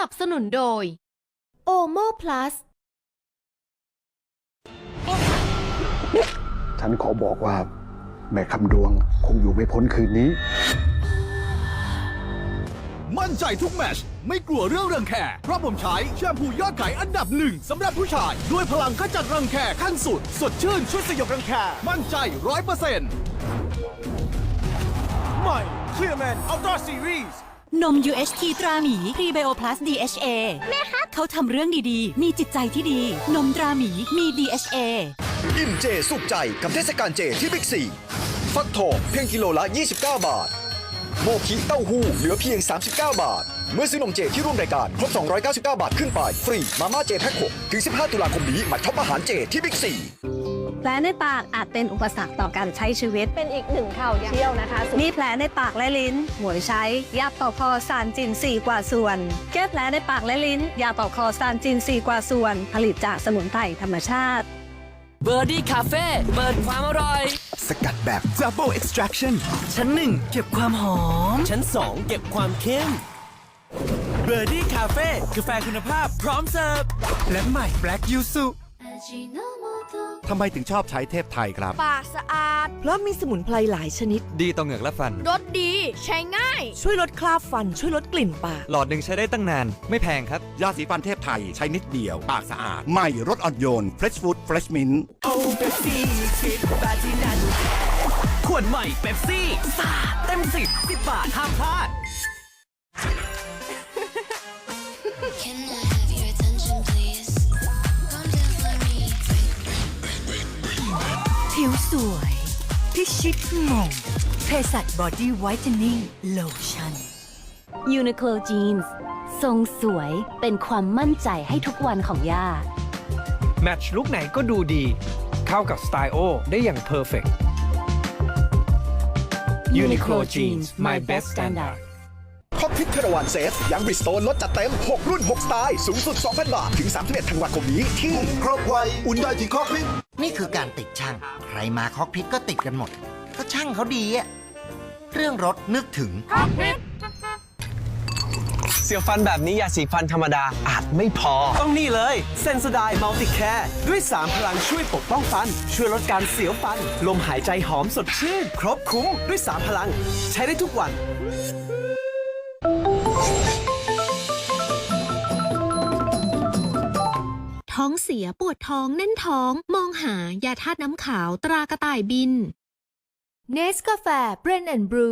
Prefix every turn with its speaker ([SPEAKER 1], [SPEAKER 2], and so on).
[SPEAKER 1] นับสนุนโดยโอโมพลัส
[SPEAKER 2] ฉันขอบอกว่า แม่คำดวงคงอยู่ไม่พ้นคืนนี้
[SPEAKER 3] มั่นใจทุกแมตชไม่กลัวเรื่องรังแค เพราะผมใช้แชมพูยอดขายอันดับหนึ่งสำหรับผู้ชาย ด้วยพลังขจัดรังแคขั้นสุด สดชื่นช่วยสยบรังแค มั่นใจร้อยเปอร์เซ็นต์ใหม่ Clearman Ultra Series
[SPEAKER 4] น ม UHT ตราหมีพรีไบโอพลัส DHA แม่คะเขาทำเรื่องดีๆ มีจิตใจที่ดี นมตราหมีมี DHA
[SPEAKER 5] อิ่มเจสุขใจกับเทศกาลเจที่บิ๊กซีฟักทองเพียงกิโลละ 29 บาท โมคิเต้าหู้เหลือเพียง 39 บาท เมื่อซื้อนมเจที่ร่วมรายการครบ 299 บาทขึ้นไป ฟรีมาม่าเจแพ็ค6ถึง 15 ตุลาคมนี้มาช็อปอาหารเจที่บิ๊กซี
[SPEAKER 6] แผลในปากอาจเป็นอุปสรรคต่อการใช้ชีวิต
[SPEAKER 7] เป็นอีกหนึ่งข่าวเที่ยวนะคะ
[SPEAKER 6] มีแผลในปากและลิ้น หมวยใช้ ยาปอกคอซานจิน4กว่าส่วน แก้แผลในปากและลิ้น ยาปอกคอซานจิน4กว่าส่วน ผลิตจากสมุนไพรธรรมชาติ
[SPEAKER 8] เบอร์ดี้คาเฟ่เปิดความอร่อย
[SPEAKER 5] สกัดแบบ Double Extraction
[SPEAKER 8] ชั้นหนึ่งเก็บความหอม ชั้นสองเก็บความเข้มเบอร์ดี้คาเฟ่กาแฟคุณภาพพร้อมเสิร์ฟ
[SPEAKER 9] และใหม่ Black Yuzu ทำไมถึงชอบใช้เทพไทยครับ
[SPEAKER 1] ปากสะอาด
[SPEAKER 4] เพราะมีสมุนไพรหลายชนิด
[SPEAKER 9] ดีต่อเหงือกและฟัน
[SPEAKER 1] รสดี ใช้ง่าย
[SPEAKER 4] ช่วยลดคราบฟัน ช่วยลดกลิ่นปาก
[SPEAKER 9] หลอดหนึ่งใช้ได้ตั้งนาน ไม่แพงครับ ยาสีฟันเทพไทยใช้นิดเดียว ปากสะอาด ใหม่รสอ่อนโยน Fresh Food Fresh Mint
[SPEAKER 8] โอ้เบปซี่คิดบาจินันขวดใหม่เบปซี่สาเต็มสิบสิบบาทห้ามพลาด
[SPEAKER 4] ผิวสวย พิชิตมงเภสัชบอดี้ไวท์เทนนิ่งโลชั่น
[SPEAKER 7] Uniqlo Jeans ทรงสวยเป็นความมั่นใจให้ทุกวันของย่า
[SPEAKER 10] แมทช์ลุกไหนก็ดูดี เข้ากับสไตล์โอได้อย่างเพอร์เฟกต์ Uniqlo Jeans My Best Standard
[SPEAKER 5] คอก พิทคาราวานเซฟยังบริสโตนลดจัดเต็ม 6 รุ่น 6 สไตล์ สูงสุด 2,000 บาท ถึง 31ธันวาคมนี้ที่
[SPEAKER 3] ครบไวอุ่นได้ที่คอกพิท
[SPEAKER 8] นี่คือการติดช่าง ใครมาคอกพิทก็ติดกันหมด ก็ช่างเขาดีอะเรื่องรถนึกถึง
[SPEAKER 10] เสียวฟันแบบนี้ยาสีฟันธรรมดาอาจไม่พอ ต้องนี่เลยเซนสไดมัลติแคร์ด้วย 3 พลังช่วยปกป้องฟัน ช่วยลดการเสียวฟัน ลมหายใจหอมสดชื่น ครบคุ้มด้วย 3 พลัง ใช้ได้ทุกวัน
[SPEAKER 1] ท้องเสียปวดท้องแน่นท้อง มองหายาธาตุน้ำขาวตรากระต่ายบิน เนสกาแฟเบรนแอนด์บรู